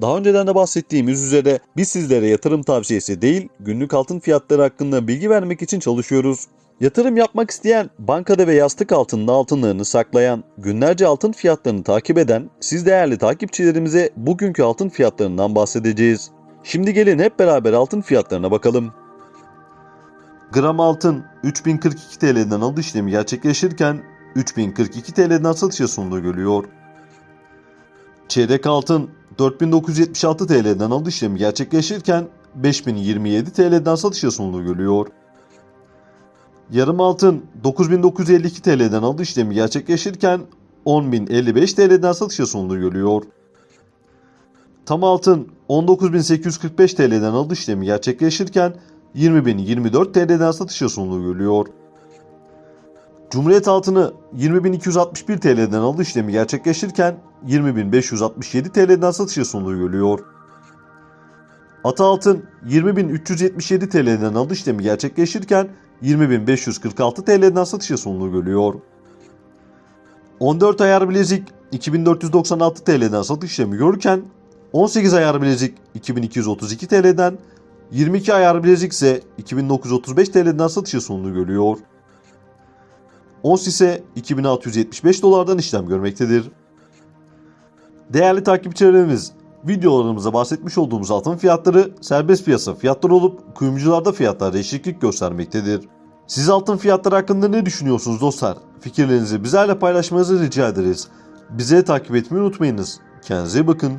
Daha önceden de bahsettiğimiz üzere biz sizlere yatırım tavsiyesi değil, günlük altın fiyatları hakkında bilgi vermek için çalışıyoruz. Yatırım yapmak isteyen, bankada ve yastık altında altınlarını saklayan, günlerce altın fiyatlarını takip eden siz değerli takipçilerimize bugünkü altın fiyatlarından bahsedeceğiz. Şimdi gelin hep beraber altın fiyatlarına bakalım. Gram altın 3042 TL'den alış işlemi gerçekleşirken 3042 TL'den satışa sunduğu görülüyor. Çeyrek altın 4976 TL'den alış işlemi gerçekleşirken 5027 TL'den satışa sunduğu görülüyor. Yarım altın 9952 TL'den alış işlemi gerçekleşirken 10.055 TL'den satışa sunduğu görülüyor. Tam altın 19.845 TL'den alış işlemi gerçekleşirken 20.024 TL'den satışa sunduğu görülüyor. Cumhuriyet altını 20.261 TL'den alış işlemi gerçekleşirken 20.567 TL'den satışa sunduğu görülüyor. Ata altın 20.377 TL'den alış işlemi gerçekleşirken 20.546 TL'den satışa sunduğu görülüyor. 14 ayar bilezik 2496 TL'den satış işlemi görürken 18 ayar bilezik 2232 TL'den 22 ayar bilezik ise 2935 TL'den satışa sunduğu görülüyor. Ons ise 2675 dolardan işlem görmektedir. Değerli takipçilerimiz, videolarımızda bahsetmiş olduğumuz altın fiyatları serbest piyasa fiyatları olup kuyumcularda fiyatlar değişiklik göstermektedir. Siz altın fiyatları hakkında ne düşünüyorsunuz dostlar? Fikirlerinizi bizlerle paylaşmanızı rica ederiz. Bize takip etmeyi unutmayınız. Kendinize bakın.